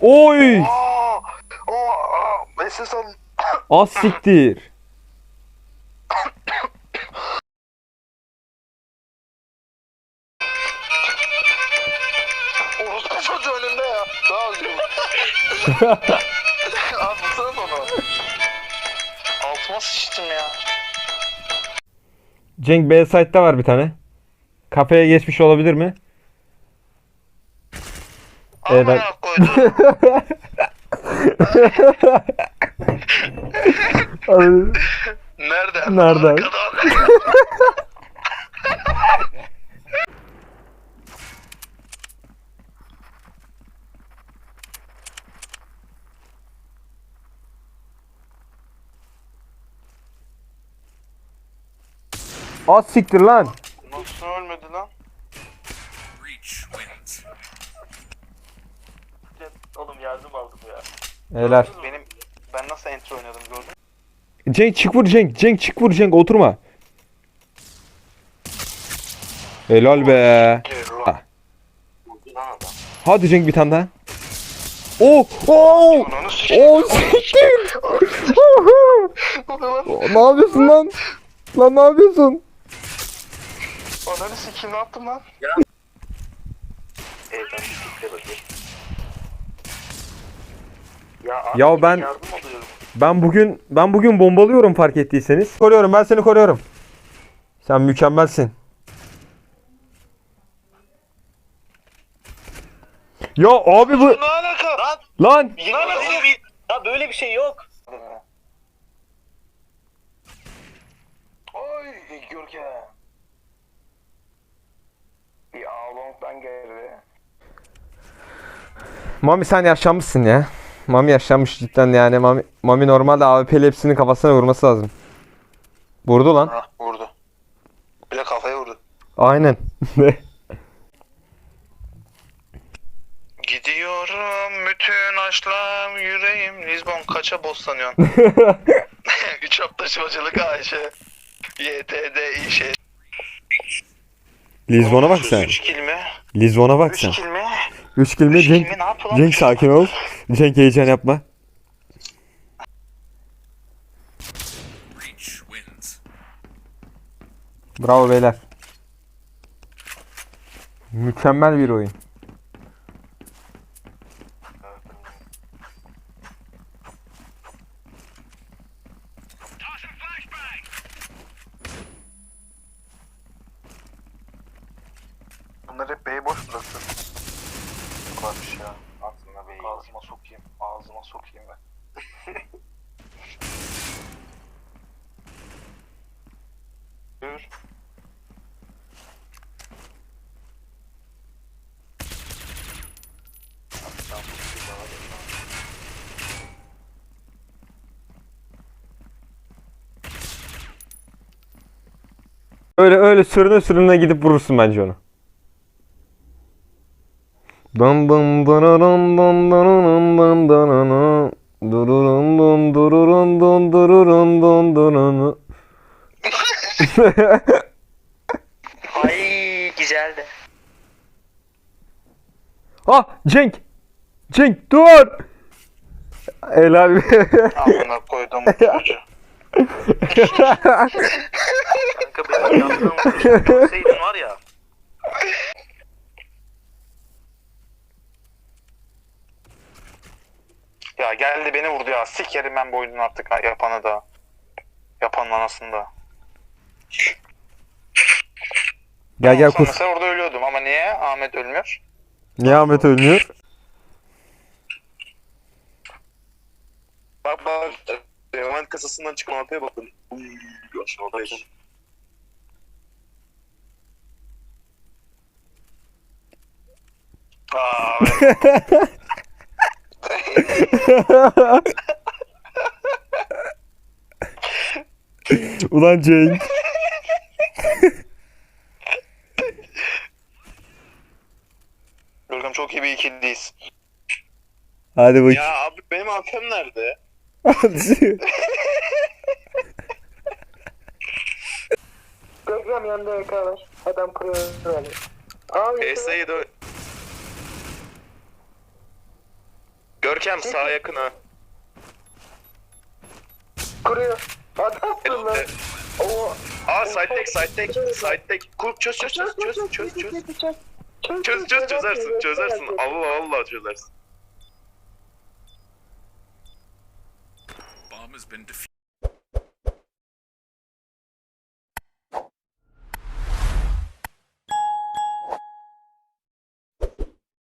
Oy! Aa, aa, son Az siktir. orospu çocuğu önünde ya. Daha üzgün. Abi vursana onu. Altıma sıçtım ya. Cenk B site'da var bir tane. Kafeye geçmiş olabilir mi? Evet. Koydum. Nereden? Nereden? Az siktir lan. Nasıl ölmedi lan? Helal. Benim ben nasıl entry oynadım gördün mü? Cenk çık vur Cenk. Cenk çık vur Cenk oturma. Helal be. Ha. Hadi Cenk bir tane daha. Oh! Oh! Oh siktir! Ne yapıyorsun lan? Lan ne yapıyorsun? Ananı sikeyim ne yaptım lan? Ya. Evet ben bir bakayım. Ya, abi, Ya ben-. Ben bugün ben bugün bombalıyorum fark ettiyseniz. Koruyorum ben seni koruyorum. Sen mükemmelsin. Ya abi bu Ne alaka? Lan lan böyle bir ya böyle bir şey yok. Oy Görkem. Bir ağlongdan geldi. Mami sen yaşlanmışsın ya. Mami yaşlanmış cidden yani. Mami, Mami normalde AWP'li hepsinin kafasına vurması lazım. Vurdu lan. Ha vurdu. Bir de kafaya vurdu. Aynen. Gidiyorum bütün aşkım yüreğim Lisbon kaça boslanıyorsun? 3 hafta taşımacılık Ayşe. YTD işe. Lizbon'a bak sen. 3 kill mi? Lizbon'a bak 3 sen. kill mi? 3 kill mi? 3 kill Cenk? Ne yapalım? Cenk sakin ol. Cenk heyecan yapma. Bravo beyler. Mükemmel bir oyun. Bunlar hep B'yi boş bıraktı. Varmış ya. Aslında B'yi. Ağzıma sokayım. Ağzıma sokayım ben. Dur. Öyle öyle sürüne sürüne gidip vurursun bence onu. Dum dum dururum dum dururum dum durunu. Dururum dum dururum dum dururum dum durunu. Ay güzeldi. Ah Cenk! Cenk dur! Helal. Amına koydum çocuğu. Kanka benim yaptığım var ya. Ya geldi beni vurdu ya. Sikerim ben bu oyunun artık ha, yapanı da. Yapanın anasını da. gel gel kus. Mesela orada ölüyordum ama niye Ahmet ölmüyor? Niye Ahmet ölmüyor? Bak bak. Hemen kasasından çıkan ortaya bakın. Uy, aşağıdaydım. Aa, evet. Ulan Cenk. Görkem çok iyi bir ikiliyiz. Hadi bak. Ya abi benim AFM nerede? Program yanında yakalaş. Adam kuruyor. Abi Esa'yı da Görkem sağa yakın ha. Kuruyor. Adamsın lan. Oo. Aa side tek side tek side tek. Kur çöz çöz çöz çöz çöz çöz. Çöz çöz çözersin çözersin. Allah Allah çözersin. Bomb has been defeated.